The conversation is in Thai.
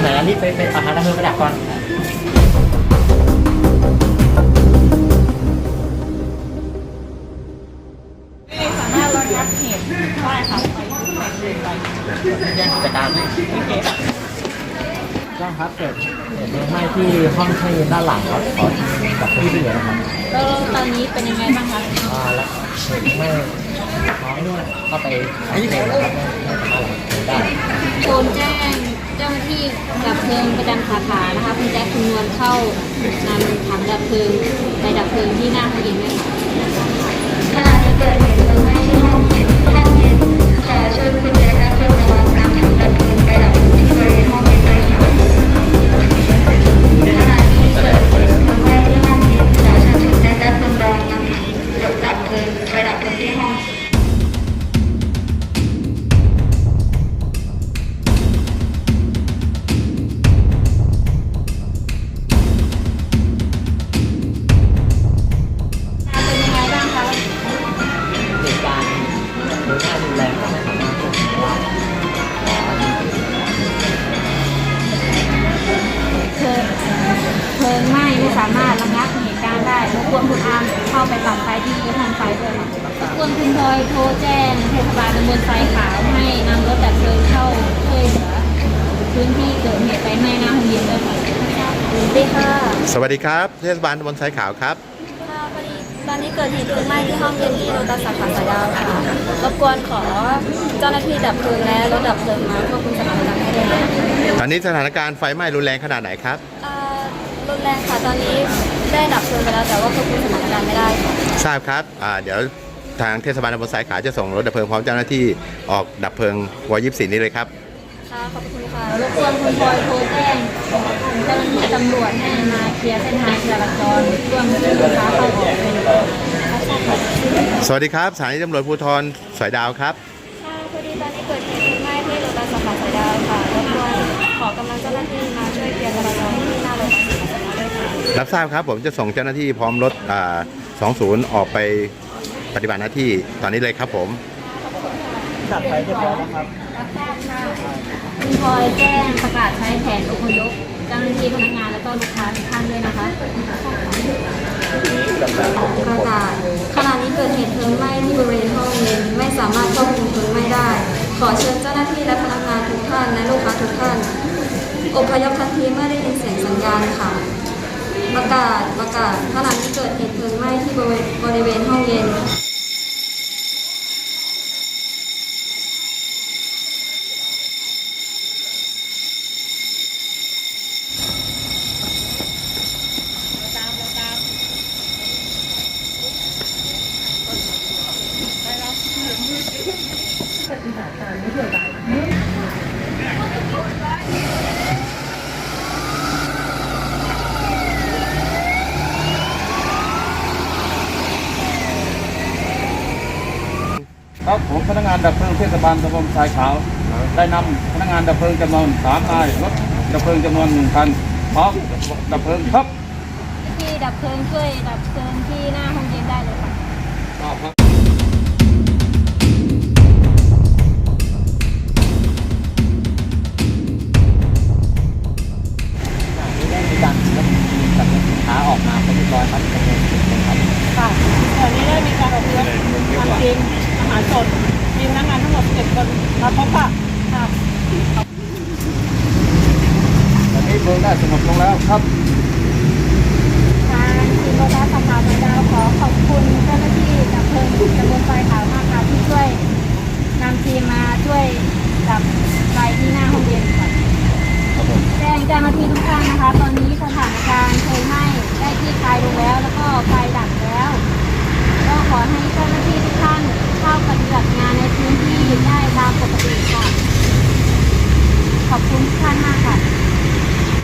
ไหนอันนี้ไปไปเอาหาดับเพลิงไปดับก่อนไม่สามารถระงับเหตุได้ค่ะไปที่ไหนเลยไปแจ้งกิจการให้จ้งครับเกิดเหตุเพลิงไหม้ที่ห้องเครื่องเย็นด้านหลังครับขอดับเพลิงที่เหลือนะครับแล้วตอนนี้เป็นยังไงบ้างคะอ่าแล้วเหตุไหม้น้องเนี่ยเข้าไปไอ้เลิงนะครับไม่สามารถได้โทรแจ้ง เจ้าหน้าที่ดับเพลิงประจำสาขานะคะคุณแจ็คคุณนวลเข้านำถังดับเพลิงไปดับเพลิงที่หน้าห้องเย็นด้วยค่ะ วนคุณอามเข้าไปตัดไฟที่ห้องไฟด้วยค่ะรบกวนคุณพลอยโทรแจ้งเทศบาลตำบลไฟขาวให้นำรถดับเพลิงเข้าช่วยเหลือพื้นที่เกิดเหตุไฟไหม้หน้าห้องเรียนด้วยค่ะสวัสดีค่ะสวัสดีครับ เทศบาลตำบลทรายขาวครับค่ะพอดีตอนนี้เกิดเหตุเพลิงไหม้ที่ห้องเรียนที่โรตัสสาขาสายดาวค่ะรบกวนขอเจ้าหน้าที่ดับเพลิงและรถดับเพลิงมาควบคุมสถานการณ์ให้ด้วยค่ะตอนนี้สถานการณ์ไฟไหม้รุนแรงขนาดไหนครับเอ่อรุนแรงค่ะตอนนี้ ได้ดับเพลิงไปแล้วแต่ว่าควบคุมสถานการณ์ไม่ได้ค่ะทราบครับอ่าเดี๋ยวทางเทศบาลตำบลทรายขาวจะส่งรถดับเพลิงพร้อมเจ้าหน้าที่ออกดับเพลิงวอยิบสีนี้เลยครับ ค่ะขอบคุณค่ะรบกวนคุณพลอยโทรแจ้งเจ้าหน้าที่ตำรวจให้มาเคลียร์เส้นทางจราจรรวมถึงลูกค้าเข้าออกเป็น สวัสดีครับสถานีตำรวจภูธรสายดาวครับ รับทราบครับผมจะส่งเจ้าหน้าที่พร้อมรถอ่า20ออกไปปฏิบัติหน้าที่ตอนนี้เลยครับผมดับไฟเรียบร้อยแล้วครับรับทราบค่ะคุณพลอยแจ้งประกาศใช้แผนอพยพเจ้าหน้าที่พนักงานและก็ลูกค้าทุกท่านด้วยนะคะประกาศขณะนี้เกิดเหตุเพลิงไหม้ที่บริเวณห้องเย็นไม่สามารถควบคุมเพลิงไหม้ได้ ขอเชิญเจ้าหน้าที่และพนักงานทุกท่านและลูกค้าทุกท่านอพยพทันทีเมื่อได้ยินเสียงสัญญาณค่ะ ประกาศประกาศขณะที่เกิดเหตุเพลิงไหม้ที่บริเวณห้องเย็น ครับผมพนักงานดับเพลิงเทศบาลตำบลทรายขาว ได้นำพนักงานดับเพลิงจำนวนสามนายรถดับเพลิงจำนวนหนึ่งคันพร้อมดับเพลิงครับ ที่ดับเพลิงช่วยดับเพลิงที่หน้าห้องเย็นได้เลยค่ะนี่ได้มีการจัดสินค้าออกมาเป็นเรียบร้อยครับจำนวนสิบคนครับค่ะตอนนี้ได้มีการอบพยพทำจริงอา หาชนมีพนักงานทั้งหมด11คนมาพบค่ะค่ะตอนนี้เบอร์ได้สงบลงแล้วครับ